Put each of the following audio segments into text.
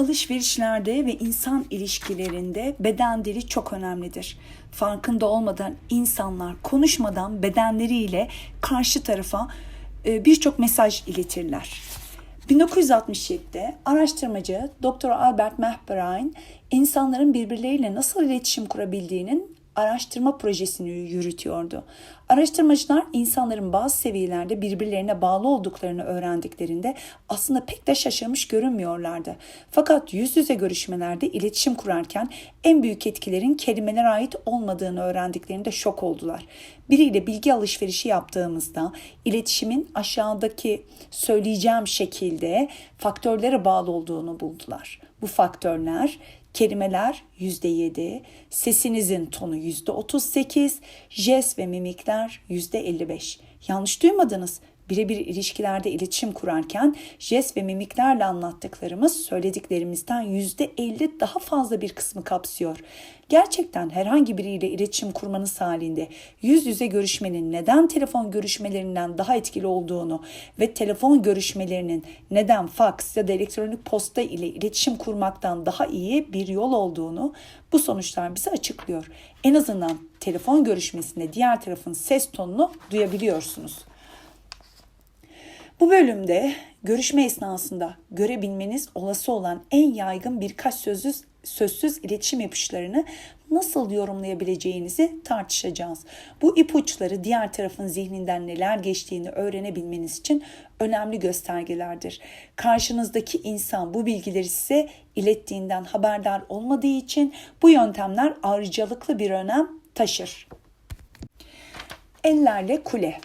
Alışverişlerde ve insan ilişkilerinde beden dili çok önemlidir. Farkında olmadan insanlar konuşmadan bedenleriyle karşı tarafa e, birçok mesaj iletirler. 1967'de araştırmacı Dr. Albert Mehrabian insanların birbirleriyle nasıl iletişim kurabildiğinin araştırma projesini yürütüyordu. Araştırmacılar insanların bazı seviyelerde birbirlerine bağlı olduklarını öğrendiklerinde aslında pek de şaşırmış görünmüyorlardı. Fakat yüz yüze görüşmelerde iletişim kurarken en büyük etkilerin kelimelere ait olmadığını öğrendiklerinde şok oldular. Biriyle bilgi alışverişi yaptığımızda iletişimin aşağıdaki söyleyeceğim şekilde faktörlere bağlı olduğunu buldular. Bu faktörler Kelimeler %7, sesinizin tonu %38, jest ve mimikler %55. Yanlış duymadınız. Birebir ilişkilerde iletişim kurarken jest ve mimiklerle anlattıklarımız söylediklerimizden %50 daha fazla bir kısmı kapsıyor. Gerçekten herhangi biriyle iletişim kurmanız halinde yüz yüze görüşmenin neden telefon görüşmelerinden daha etkili olduğunu ve telefon görüşmelerinin neden faks ya da elektronik posta ile iletişim kurmaktan daha iyi bir yol olduğunu bu sonuçlar bize açıklıyor. En azından telefon görüşmesinde diğer tarafın ses tonunu duyabiliyorsunuz. Bu bölümde görüşme esnasında görebilmeniz olası olan en yaygın birkaç sözsüz, sözsüz iletişim ipuçlarını nasıl yorumlayabileceğinizi tartışacağız. Bu ipuçları diğer tarafın zihninden neler geçtiğini öğrenebilmeniz için önemli göstergelerdir. Karşınızdaki insan bu bilgileri size ilettiğinden haberdar olmadığı için bu yöntemler ayrıcalıklı bir önem taşır. Ellerle kule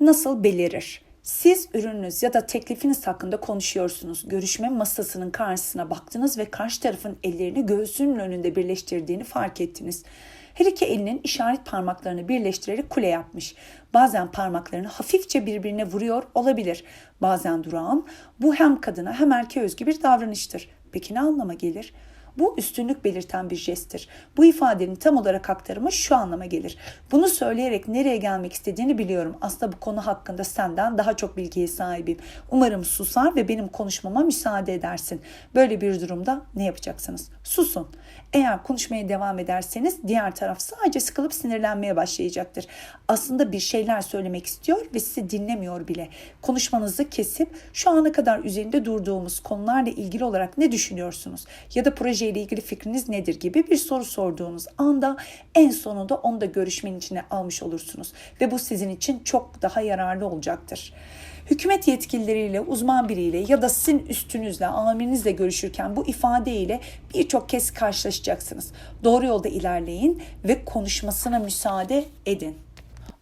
nasıl belirir? Siz ürününüz ya da teklifiniz hakkında konuşuyorsunuz. Görüşme masasının karşısına baktınız ve karşı tarafın ellerini göğsünün önünde birleştirdiğini fark ettiniz. Her iki elinin işaret parmaklarını birleştirerek kule yapmış. Bazen parmaklarını hafifçe birbirine vuruyor olabilir. Bazen durağan. Bu hem kadına hem erkeğe özgü bir davranıştır. Peki ne anlama gelir? Bu üstünlük belirten bir jesttir. Bu ifadenin tam olarak aktarımı şu anlama gelir. Bunu söyleyerek nereye gelmek istediğini biliyorum. Aslında bu konu hakkında senden daha çok bilgiye sahibim. Umarım susar ve benim konuşmama müsaade edersin. Böyle bir durumda ne yapacaksınız? Susun. Eğer konuşmaya devam ederseniz diğer taraf sadece sıkılıp sinirlenmeye başlayacaktır. Aslında bir şeyler söylemek istiyor ve sizi dinlemiyor bile. Konuşmanızı kesip şu ana kadar üzerinde durduğumuz konularla ilgili olarak ne düşünüyorsunuz? Ya da projeyle ilgili fikriniz nedir gibi bir soru sorduğunuz anda en sonunda onu da görüşmenin içine almış olursunuz. Ve bu sizin için çok daha yararlı olacaktır. Hükümet yetkilileriyle, uzman biriyle ya da sizin üstünüzle, amirinizle görüşürken bu ifadeyle birçok kez karşılaşacaksınız. Doğru yolda ilerleyin ve konuşmasına müsaade edin.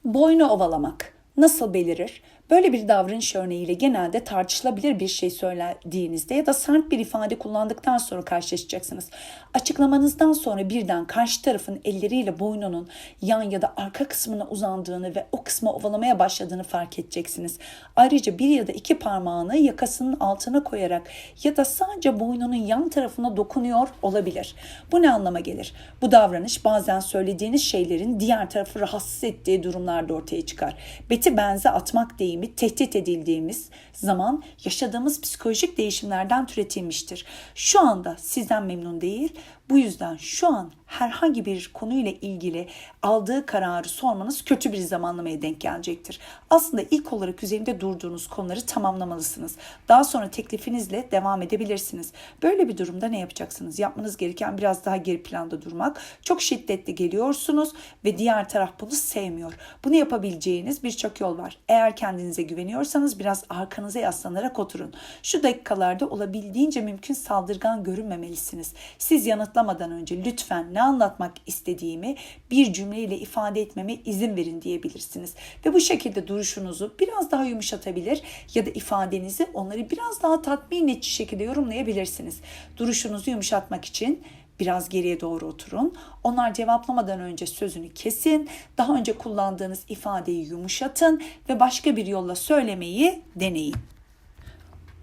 Boynu ovalamak nasıl belirir? Böyle bir davranış örneğiyle genelde tartışılabilir bir şey söylediğinizde ya da sert bir ifade kullandıktan sonra karşılaşacaksınız. Açıklamanızdan sonra birden karşı tarafın elleriyle boynunun yan ya da arka kısmına uzandığını ve o kısmı ovalamaya başladığını fark edeceksiniz. Ayrıca bir ya da iki parmağını yakasının altına koyarak ya da sadece boynunun yan tarafına dokunuyor olabilir. Bu ne anlama gelir? Bu davranış bazen söylediğiniz şeylerin diğer tarafı rahatsız ettiği durumlarda ortaya çıkar. Beti benze atmak değil deyimi tehdit edildiğimiz zaman yaşadığımız psikolojik değişimlerden türetilmiştir. Şu anda sizden memnun değil, bu yüzden şu an herhangi bir konuyla ilgili aldığı kararı sormanız kötü bir zamanlamaya denk gelecektir. Aslında ilk olarak üzerinde durduğunuz konuları tamamlamalısınız. Daha sonra teklifinizle devam edebilirsiniz. Böyle bir durumda ne yapacaksınız? Yapmanız gereken biraz daha geri planda durmak. Çok şiddetli geliyorsunuz ve diğer taraf bunu sevmiyor. Bunu yapabileceğiniz birçok yol var. Eğer kendinize güveniyorsanız biraz arkanıza yaslanarak oturun. Şu dakikalarda olabildiğince mümkün saldırgan görünmemelisiniz. Siz yanıtlamadan önce lütfen ne anlatmak istediğimi bir cümleyle ifade etmeme izin verin diyebilirsiniz. Ve bu şekilde duruşunuzu biraz daha yumuşatabilir ya da ifadenizi onları biraz daha tatmin edici şekilde yorumlayabilirsiniz. Duruşunuzu yumuşatmak için biraz geriye doğru oturun. Onlar cevaplamadan önce sözünü kesin. Daha önce kullandığınız ifadeyi yumuşatın ve başka bir yolla söylemeyi deneyin.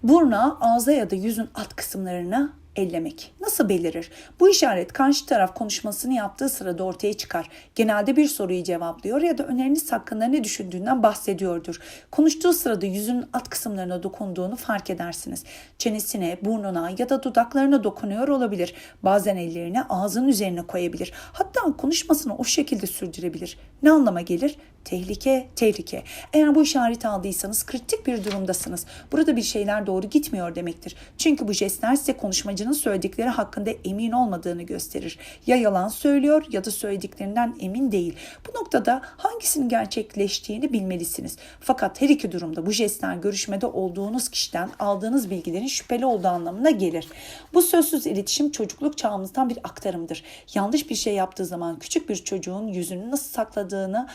Burna, ağza ya da yüzün alt kısımlarına ellemek. Nasıl belirir? Bu işaret karşı taraf konuşmasını yaptığı sırada ortaya çıkar. Genelde bir soruyu cevaplıyor ya da öneriniz hakkında ne düşündüğünden bahsediyordur. Konuştuğu sırada yüzünün alt kısımlarına dokunduğunu fark edersiniz. Çenesine, burnuna ya da dudaklarına dokunuyor olabilir. Bazen ellerini ağzının üzerine koyabilir. Hatta konuşmasını o şekilde sürdürebilir. Ne anlama gelir? Tehlike, tehlike. Eğer bu işareti aldıysanız kritik bir durumdasınız. Burada bir şeyler doğru gitmiyor demektir. Çünkü bu jestler size konuşmacının söyledikleri hakkında emin olmadığını gösterir. Ya yalan söylüyor ya da söylediklerinden emin değil. Bu noktada hangisinin gerçekleştiğini bilmelisiniz. Fakat her iki durumda bu jestler görüşmede olduğunuz kişiden aldığınız bilgilerin şüpheli olduğu anlamına gelir. Bu sözsüz iletişim çocukluk çağımızdan bir aktarımdır. Yanlış bir şey yaptığı zaman küçük bir çocuğun yüzünü nasıl sakladığını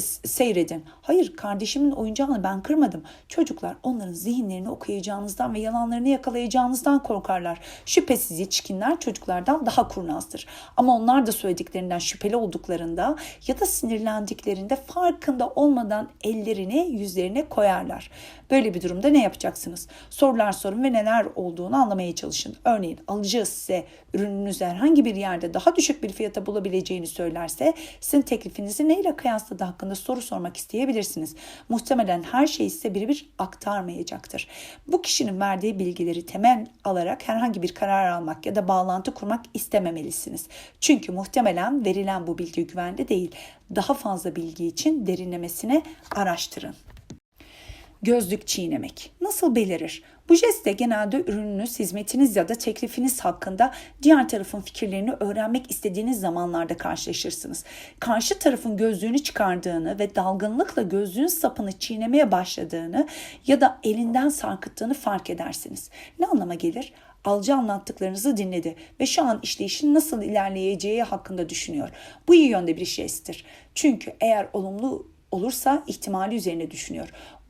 seyredin. Hayır kardeşimin oyuncağını ben kırmadım. Çocuklar onların zihinlerini okuyacağınızdan ve yalanlarını yakalayacağınızdan korkarlar. Şüphesiz yetişkinler çocuklardan daha kurnazdır. Ama onlar da söylediklerinden şüpheli olduklarında ya da sinirlendiklerinde farkında olmadan ellerini yüzlerine koyarlar. Böyle bir durumda ne yapacaksınız? Sorular sorun ve neler olduğunu anlamaya çalışın. Örneğin alıcı size ürününüzü herhangi bir yerde daha düşük bir fiyata bulabileceğini söylerse sizin teklifinizi neyle kıyasladığı hakkında soru sormak isteyebilirsiniz. Muhtemelen her şeyi size birebir aktarmayacaktır. Bu kişinin verdiği bilgileri temel alarak herhangi bir karar almak ya da bağlantı kurmak istememelisiniz. Çünkü muhtemelen verilen bu bilgi güvende değil. Daha fazla bilgi için derinlemesine araştırın. Gözlük çiğnemek nasıl belirir? Bu jestle genelde ürününüz, hizmetiniz ya da teklifiniz hakkında diğer tarafın fikirlerini öğrenmek istediğiniz zamanlarda karşılaşırsınız. Karşı tarafın gözlüğünü çıkardığını ve dalgınlıkla gözlüğün sapını çiğnemeye başladığını ya da elinden sarkıttığını fark edersiniz. Ne anlama gelir? Alıcı anlattıklarınızı dinledi ve şu an işleyişin nasıl ilerleyeceği hakkında düşünüyor. Bu iyi yönde bir jesttir. Çünkü eğer olumlu olursa ihtimali üzerine düşünüyor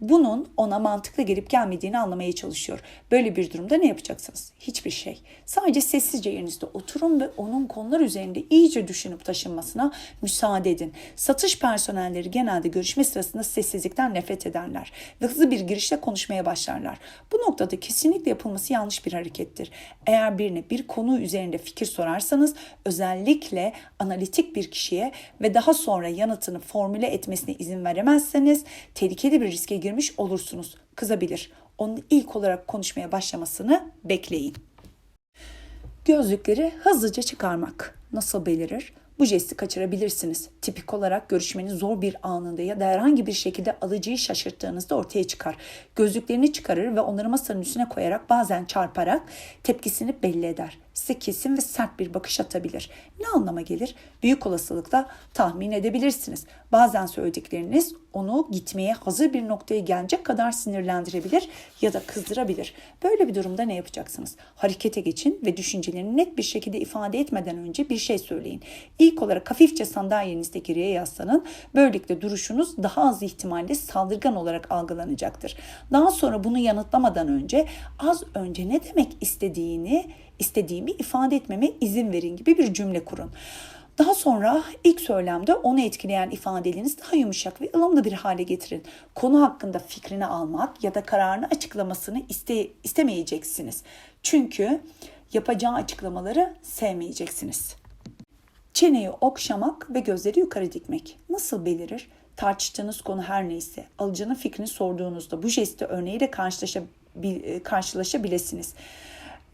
bunun ona mantıklı gelip gelmediğini anlamaya çalışıyor. Böyle bir durumda ne yapacaksınız? Hiçbir şey. Sadece sessizce yerinizde oturun ve onun konular üzerinde iyice düşünüp taşınmasına müsaade edin. Satış personelleri genelde görüşme sırasında sessizlikten nefret ederler ve hızlı bir girişle konuşmaya başlarlar. Bu noktada kesinlikle yapılması yanlış bir harekettir. Eğer birine bir konu üzerinde fikir sorarsanız özellikle analitik bir kişiye ve daha sonra yanıtını formüle etmesine izin veremezseniz tehlikeli bir riske girmiş olursunuz. Kızabilir. Onun ilk olarak konuşmaya başlamasını bekleyin. Gözlükleri hızlıca çıkarmak nasıl belirir? Bu jesti kaçırabilirsiniz. Tipik olarak görüşmenin zor bir anında ya da herhangi bir şekilde alıcıyı şaşırttığınızda ortaya çıkar. Gözlüklerini çıkarır ve onları masanın üstüne koyarak bazen çarparak tepkisini belli eder size kesin ve sert bir bakış atabilir. Ne anlama gelir? Büyük olasılıkla tahmin edebilirsiniz. Bazen söyledikleriniz onu gitmeye hazır bir noktaya gelecek kadar sinirlendirebilir ya da kızdırabilir. Böyle bir durumda ne yapacaksınız? Harekete geçin ve düşüncelerini net bir şekilde ifade etmeden önce bir şey söyleyin. İlk olarak hafifçe sandalyenizde geriye yaslanın. Böylelikle duruşunuz daha az ihtimalle saldırgan olarak algılanacaktır. Daha sonra bunu yanıtlamadan önce az önce ne demek istediğini istediğimi ifade etmeme izin verin gibi bir cümle kurun. Daha sonra ilk söylemde onu etkileyen ifadelerinizi daha yumuşak ve ılımlı bir hale getirin. Konu hakkında fikrini almak ya da kararını açıklamasını iste, istemeyeceksiniz. Çünkü yapacağı açıklamaları sevmeyeceksiniz. Çeneyi okşamak ve gözleri yukarı dikmek nasıl belirir? Tartıştığınız konu her neyse, alıcının fikrini sorduğunuzda bu jesti örneğiyle karşılaşabilirsiniz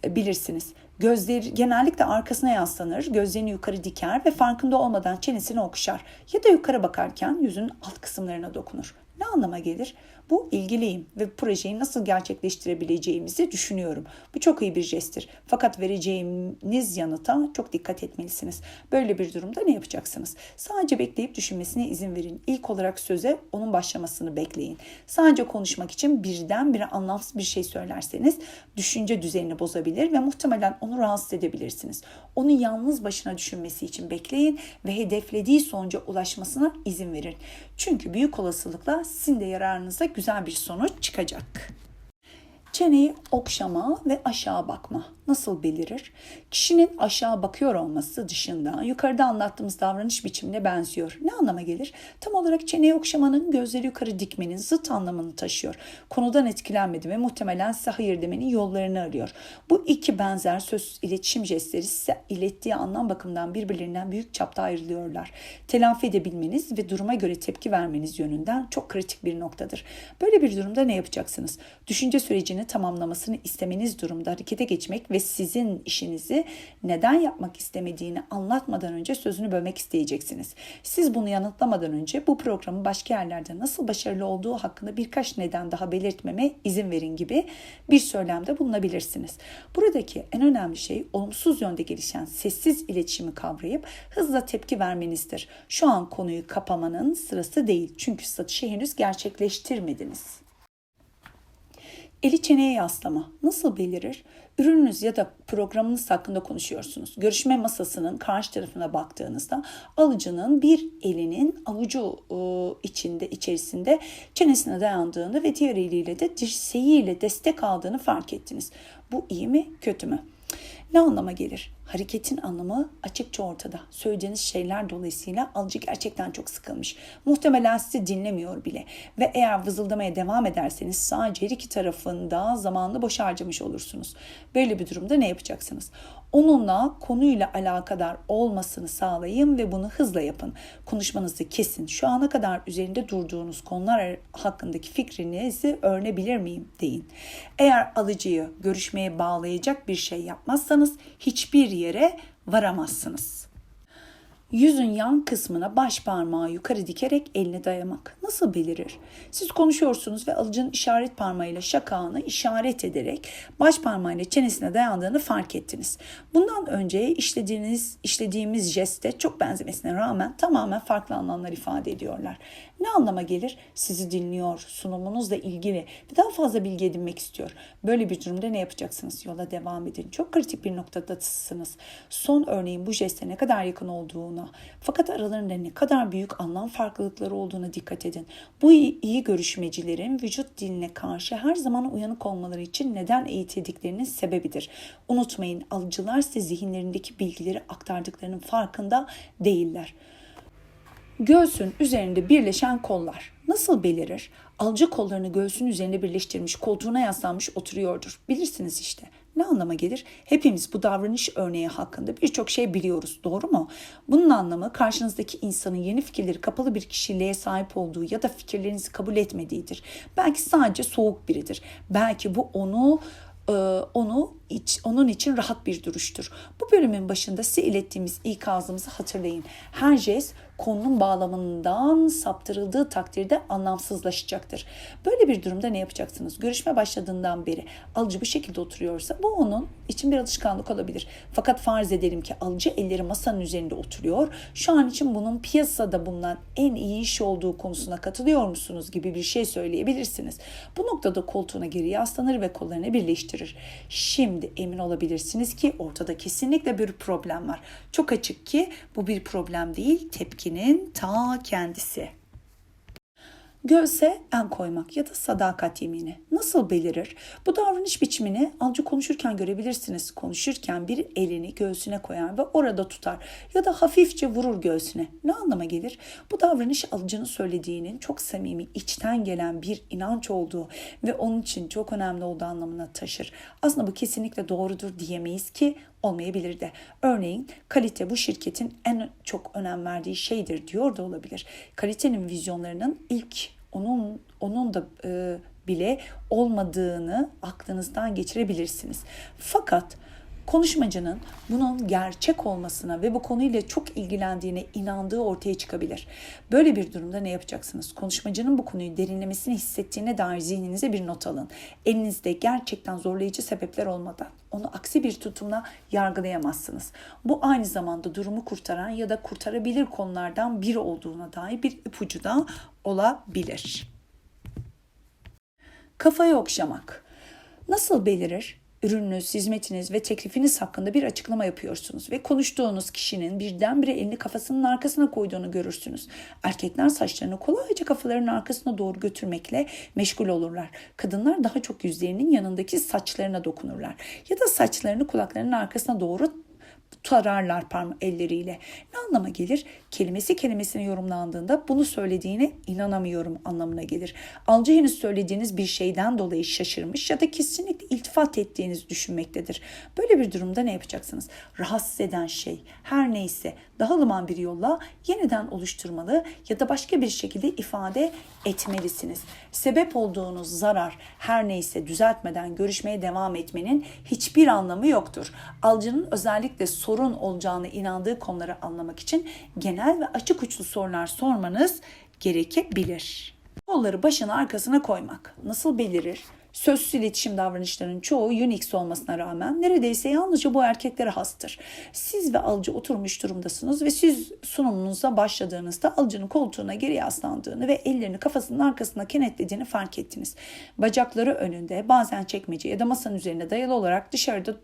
bilirsiniz. Gözleri genellikle arkasına yaslanır, gözlerini yukarı diker ve farkında olmadan çenesini okşar ya da yukarı bakarken yüzünün alt kısımlarına dokunur. Ne anlama gelir? Bu ilgiliyim ve projeyi nasıl gerçekleştirebileceğimizi düşünüyorum. Bu çok iyi bir jesttir. Fakat vereceğiniz yanıta çok dikkat etmelisiniz. Böyle bir durumda ne yapacaksınız? Sadece bekleyip düşünmesine izin verin. İlk olarak söze onun başlamasını bekleyin. Sadece konuşmak için birdenbire anlamsız bir şey söylerseniz düşünce düzenini bozabilir ve muhtemelen onu rahatsız edebilirsiniz. Onu yalnız başına düşünmesi için bekleyin ve hedeflediği sonuca ulaşmasına izin verin. Çünkü büyük olasılıkla sizin de yararınıza güzel bir sonuç çıkacak. Çeneyi okşama ve aşağı bakma nasıl belirir? Kişinin aşağı bakıyor olması dışında yukarıda anlattığımız davranış biçimine benziyor. Ne anlama gelir? Tam olarak çeneyi okşamanın gözleri yukarı dikmenin zıt anlamını taşıyor. Konudan etkilenmedi ve muhtemelen size hayır demenin yollarını arıyor. Bu iki benzer söz iletişim jestleri size ilettiği anlam bakımından birbirlerinden büyük çapta ayrılıyorlar. Telafi edebilmeniz ve duruma göre tepki vermeniz yönünden çok kritik bir noktadır. Böyle bir durumda ne yapacaksınız? Düşünce sürecini tamamlamasını istemeniz durumda harekete geçmek ve sizin işinizi neden yapmak istemediğini anlatmadan önce sözünü bölmek isteyeceksiniz. Siz bunu yanıtlamadan önce bu programın başka yerlerde nasıl başarılı olduğu hakkında birkaç neden daha belirtmeme izin verin gibi bir söylemde bulunabilirsiniz. Buradaki en önemli şey olumsuz yönde gelişen sessiz iletişimi kavrayıp hızla tepki vermenizdir. Şu an konuyu kapamanın sırası değil çünkü satışı henüz gerçekleştirmediniz. Eli çeneye yaslama nasıl belirir? Ürününüz ya da programınız hakkında konuşuyorsunuz. Görüşme masasının karşı tarafına baktığınızda alıcının bir elinin avucu e, içinde içerisinde çenesine dayandığını ve diğer eliyle de dirseğiyle destek aldığını fark ettiniz. Bu iyi mi kötü mü? Ne anlama gelir? Hareketin anlamı açıkça ortada. Söylediğiniz şeyler dolayısıyla alıcı gerçekten çok sıkılmış. Muhtemelen sizi dinlemiyor bile. Ve eğer vızıldamaya devam ederseniz sadece her iki tarafında zamanını boş harcamış olursunuz. Böyle bir durumda ne yapacaksınız? Onunla konuyla alakadar olmasını sağlayın ve bunu hızla yapın. Konuşmanızı kesin. Şu ana kadar üzerinde durduğunuz konular hakkındaki fikrinizi öğrenebilir miyim deyin. Eğer alıcıyı görüşmeye bağlayacak bir şey yapmazsanız hiçbir yere varamazsınız. Yüzün yan kısmına baş parmağı yukarı dikerek eline dayamak. Nasıl belirir? Siz konuşuyorsunuz ve alıcının işaret parmağıyla şakağını işaret ederek baş parmağıyla çenesine dayandığını fark ettiniz. Bundan önce işlediğiniz, işlediğimiz jeste çok benzemesine rağmen tamamen farklı anlamlar ifade ediyorlar. Ne anlama gelir? Sizi dinliyor, sunumunuzla ilgili ve daha fazla bilgi edinmek istiyor. Böyle bir durumda ne yapacaksınız? Yola devam edin. Çok kritik bir noktadasınız. Son örneğin bu jeste ne kadar yakın olduğuna, fakat aralarında ne kadar büyük anlam farklılıkları olduğuna dikkat edin. Bu iyi, iyi görüşmecilerin vücut diline karşı her zaman uyanık olmaları için neden eğitildiklerinin sebebidir. Unutmayın alıcılar size zihinlerindeki bilgileri aktardıklarının farkında değiller. Göğsün üzerinde birleşen kollar nasıl belirir? Alıcı kollarını göğsün üzerinde birleştirmiş, koltuğuna yaslanmış oturuyordur. Bilirsiniz işte. Ne anlama gelir? Hepimiz bu davranış örneği hakkında birçok şey biliyoruz. Doğru mu? Bunun anlamı karşınızdaki insanın yeni fikirleri kapalı bir kişiliğe sahip olduğu ya da fikirlerinizi kabul etmediğidir. Belki sadece soğuk biridir. Belki bu onu e, onu iç, onun için rahat bir duruştur. Bu bölümün başında size ilettiğimiz ikazımızı hatırlayın. Her jest konunun bağlamından saptırıldığı takdirde anlamsızlaşacaktır. Böyle bir durumda ne yapacaksınız? Görüşme başladığından beri alıcı bu şekilde oturuyorsa bu onun için bir alışkanlık olabilir. Fakat farz edelim ki alıcı elleri masanın üzerinde oturuyor. Şu an için bunun piyasada bulunan en iyi iş olduğu konusuna katılıyor musunuz gibi bir şey söyleyebilirsiniz. Bu noktada koltuğuna geri yaslanır ve kollarını birleştirir. Şimdi emin olabilirsiniz ki ortada kesinlikle bir problem var. Çok açık ki bu bir problem değil, tepki ilişkinin ta kendisi. Göğse en koymak ya da sadakat yemini nasıl belirir? Bu davranış biçimini alıcı konuşurken görebilirsiniz. Konuşurken bir elini göğsüne koyar ve orada tutar ya da hafifçe vurur göğsüne. Ne anlama gelir? Bu davranış alıcının söylediğinin çok samimi, içten gelen bir inanç olduğu ve onun için çok önemli olduğu anlamına taşır. Aslında bu kesinlikle doğrudur diyemeyiz ki olmayabilir de. Örneğin kalite bu şirketin en çok önem verdiği şeydir diyor da olabilir. Kalitenin vizyonlarının ilk onun onun da e, bile olmadığını aklınızdan geçirebilirsiniz. Fakat konuşmacının bunun gerçek olmasına ve bu konuyla çok ilgilendiğine inandığı ortaya çıkabilir. Böyle bir durumda ne yapacaksınız? Konuşmacının bu konuyu derinlemesine hissettiğine dair zihninize bir not alın. Elinizde gerçekten zorlayıcı sebepler olmadan onu aksi bir tutumla yargılayamazsınız. Bu aynı zamanda durumu kurtaran ya da kurtarabilir konulardan biri olduğuna dair bir ipucu da olabilir. Kafayı okşamak. Nasıl belirir? Ürününüz, hizmetiniz ve teklifiniz hakkında bir açıklama yapıyorsunuz ve konuştuğunuz kişinin birdenbire elini kafasının arkasına koyduğunu görürsünüz. Erkekler saçlarını kolayca kafalarının arkasına doğru götürmekle meşgul olurlar. Kadınlar daha çok yüzlerinin yanındaki saçlarına dokunurlar ya da saçlarını kulaklarının arkasına doğru tararlar parma elleriyle. Ne anlama gelir? Kelimesi kelimesine yorumlandığında bunu söylediğine inanamıyorum anlamına gelir. Alıcı henüz söylediğiniz bir şeyden dolayı şaşırmış ya da kesinlikle iltifat ettiğinizi düşünmektedir. Böyle bir durumda ne yapacaksınız? Rahatsız eden şey her neyse daha ılıman bir yolla yeniden oluşturmalı ya da başka bir şekilde ifade etmelisiniz. Sebep olduğunuz zarar her neyse düzeltmeden görüşmeye devam etmenin hiçbir anlamı yoktur. Alıcının özellikle sorun olacağını inandığı konuları anlamak için genel ve açık uçlu sorular sormanız gerekebilir. Kolları başın arkasına koymak nasıl belirir? Sözsüz iletişim davranışlarının çoğu Unix olmasına rağmen neredeyse yalnızca bu erkeklere hastır. Siz ve alıcı oturmuş durumdasınız ve siz sunumunuza başladığınızda alıcının koltuğuna geri yaslandığını ve ellerini kafasının arkasına kenetlediğini fark ettiniz. Bacakları önünde bazen çekmece ya da masanın üzerine dayalı olarak dışarıda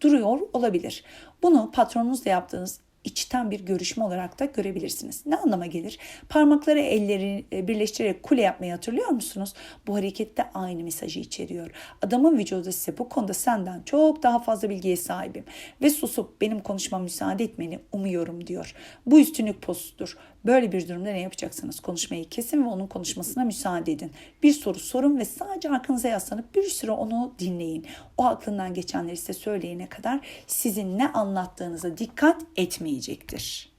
duruyor olabilir. Bunu patronunuzla yaptığınız içten bir görüşme olarak da görebilirsiniz. Ne anlama gelir? Parmakları elleri e, birleştirerek kule yapmayı hatırlıyor musunuz? Bu harekette aynı mesajı içeriyor. Adamın vücudu size bu konuda senden çok daha fazla bilgiye sahibim ve susup benim konuşmama müsaade etmeni umuyorum diyor. Bu üstünlük postudur. Böyle bir durumda ne yapacaksınız? Konuşmayı kesin ve onun konuşmasına müsaade edin. Bir soru sorun ve sadece arkanıza yaslanıp bir süre onu dinleyin. O aklından geçenleri size söyleyene kadar sizin ne anlattığınıza dikkat etmeyecektir.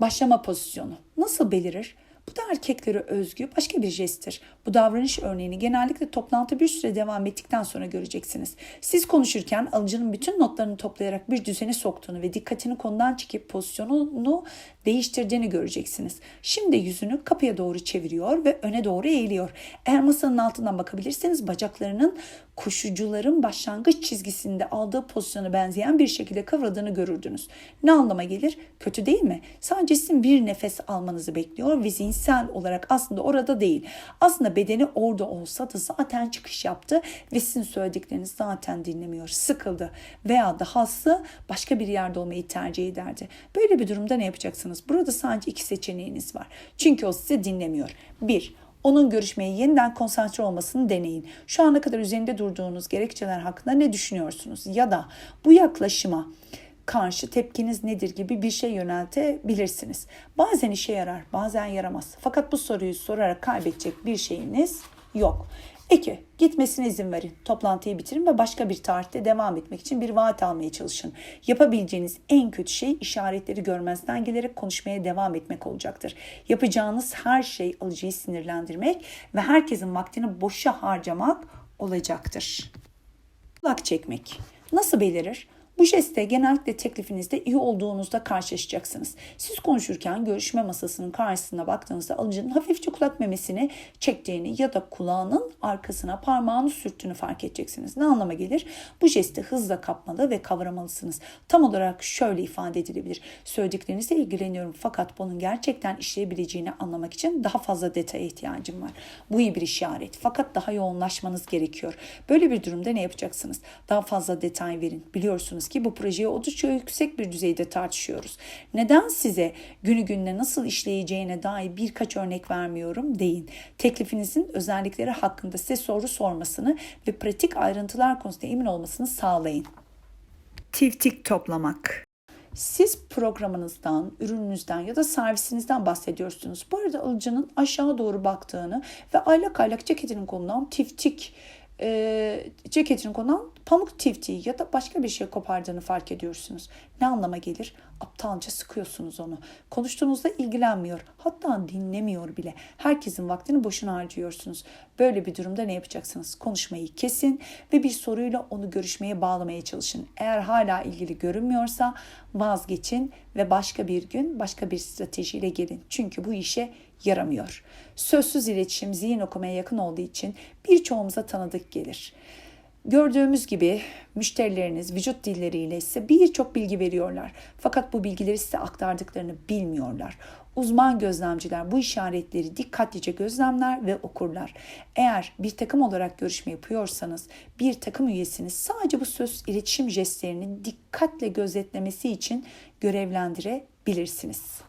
Başlama pozisyonu nasıl belirir? Bu da erkeklere özgü başka bir jesttir. Bu davranış örneğini genellikle toplantı bir süre devam ettikten sonra göreceksiniz. Siz konuşurken alıcının bütün notlarını toplayarak bir düzene soktuğunu ve dikkatini konudan çıkıp pozisyonunu değiştirdiğini göreceksiniz. Şimdi yüzünü kapıya doğru çeviriyor ve öne doğru eğiliyor. Eğer masanın altından bakabilirseniz bacaklarının koşucuların başlangıç çizgisinde aldığı pozisyona benzeyen bir şekilde kıvrıldığını görürdünüz. Ne anlama gelir? Kötü değil mi? Sadece sizin bir nefes almanızı bekliyor ve zihinsel olarak aslında orada değil. Aslında bedeni orada olsa da zaten çıkış yaptı ve sizin söylediklerinizi zaten dinlemiyor. Sıkıldı veya dahası başka bir yerde olmayı tercih ederdi. Böyle bir durumda ne yapacaksınız? Burada sadece iki seçeneğiniz var. Çünkü o sizi dinlemiyor. Bir, onun görüşmeye yeniden konsantre olmasını deneyin. Şu ana kadar üzerinde durduğunuz gerekçeler hakkında ne düşünüyorsunuz? Ya da bu yaklaşıma karşı tepkiniz nedir gibi bir şey yöneltebilirsiniz. Bazen işe yarar, bazen yaramaz. Fakat bu soruyu sorarak kaybedecek bir şeyiniz yok. 2. Gitmesine izin verin. Toplantıyı bitirin ve başka bir tarihte devam etmek için bir vaat almaya çalışın. Yapabileceğiniz en kötü şey işaretleri görmezden gelerek konuşmaya devam etmek olacaktır. Yapacağınız her şey alıcıyı sinirlendirmek ve herkesin vaktini boşa harcamak olacaktır. Kulak çekmek. Nasıl belirir? Bu jeste genellikle teklifinizde iyi olduğunuzda karşılaşacaksınız. Siz konuşurken görüşme masasının karşısına baktığınızda alıcının hafifçe kulak memesini çektiğini ya da kulağının arkasına parmağını sürttüğünü fark edeceksiniz. Ne anlama gelir? Bu jesti hızla kapmalı ve kavramalısınız. Tam olarak şöyle ifade edilebilir. Söylediklerinizle ilgileniyorum fakat bunun gerçekten işleyebileceğini anlamak için daha fazla detaya ihtiyacım var. Bu iyi bir işaret fakat daha yoğunlaşmanız gerekiyor. Böyle bir durumda ne yapacaksınız? Daha fazla detay verin. Biliyorsunuz ki bu projeyi oldukça yüksek bir düzeyde tartışıyoruz. Neden size günü gününe nasıl işleyeceğine dair birkaç örnek vermiyorum deyin. Teklifinizin özellikleri hakkında size soru sormasını ve pratik ayrıntılar konusunda emin olmasını sağlayın. Tiftik toplamak. Siz programınızdan, ürününüzden ya da servisinizden bahsediyorsunuz. Bu arada alıcının aşağı doğru baktığını ve aylak aylak ceketinin konulan tiftik e, ceketinin konulan pamuk tiftiği ya da başka bir şey kopardığını fark ediyorsunuz. Ne anlama gelir? Aptalca sıkıyorsunuz onu. Konuştuğunuzda ilgilenmiyor. Hatta dinlemiyor bile. Herkesin vaktini boşuna harcıyorsunuz. Böyle bir durumda ne yapacaksınız? Konuşmayı kesin ve bir soruyla onu görüşmeye bağlamaya çalışın. Eğer hala ilgili görünmüyorsa vazgeçin ve başka bir gün başka bir stratejiyle gelin. Çünkü bu işe yaramıyor. Sözsüz iletişim zihin okumaya yakın olduğu için birçoğumuza tanıdık gelir. Gördüğümüz gibi müşterileriniz vücut dilleriyle size birçok bilgi veriyorlar. Fakat bu bilgileri size aktardıklarını bilmiyorlar. Uzman gözlemciler bu işaretleri dikkatlice gözlemler ve okurlar. Eğer bir takım olarak görüşme yapıyorsanız bir takım üyesini sadece bu söz iletişim jestlerini dikkatle gözetlemesi için görevlendirebilirsiniz.